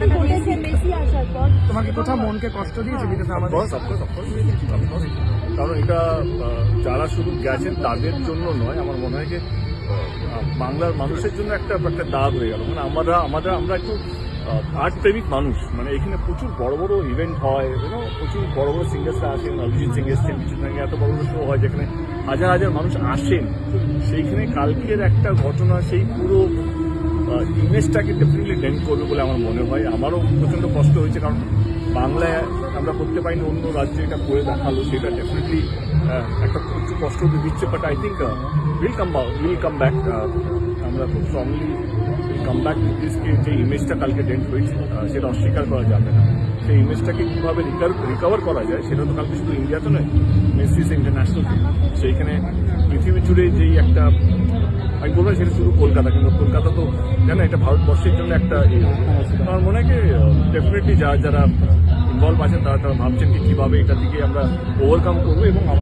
ঘটনা ঘটেছে মেসি আসার পর তোমার কি কোথাও মনকে কষ্ট দিয়েছে আমাদের কারণ এটা যারা শুধু গেছেন তাদের জন্য নয় আমার মনে হয় যে বাংলার মানুষের জন্য একটা একটা দাগ হয়ে গেল। মানে আমরা আমরা আমরা একটু আর্ট প্রেমিক মানুষ। মানে এখানে প্রচুর বড় বড় ইভেন্ট হয় প্রচুর বড় বড় সিঙ্গার্সরা আসেন অরিজিৎ সিং এসছেন কিছু সঙ্গে এত বড় বড় শো হয় যেখানে হাজার হাজার মানুষ আসেন। সেইখানে কালকের একটা ঘটনা সেই পুরো ইমেজটাকে ডেফিনেটলি ডেন্ট করবে বলে আমার মনে হয়। আমারও প্রচণ্ড কষ্ট হয়েছে কারণ বাংলায় আমরা করতে পারিনি, অন্য রাজ্যে এটা করে দেখাল, সেটা ডেফিনেটলি একটা একটু কষ্ট দিচ্ছে। But I think will come will come back আমরা খুব স্ট্রংলি কাম ব্যাক দিসকে যে ইমেজটা কালকে ডেন্ট হয়েছে সেটা অস্বীকার করা যাবে না। সেই ইমেজটাকে কীভাবে রিকভার করা যায়, সেটা তো কালকে শুধু ইন্ডিয়াতে নয় মেসিস ইন্টারন্যাশনাল সেইখানে পৃথিবী জুড়ে যেই একটা আমি বলব সেটা শুধু কলকাতা, কিন্তু কলকাতা তো জানো এটা ভারতবর্ষের জন্য একটা ইয়ে। আমার মনে হয় ডেফিনেটলি যারা যারা ইনভলভ আছেন তারা তারা ভাবছেন কি কীভাবে এটা থেকে আমরা ওভারকাম করব এবং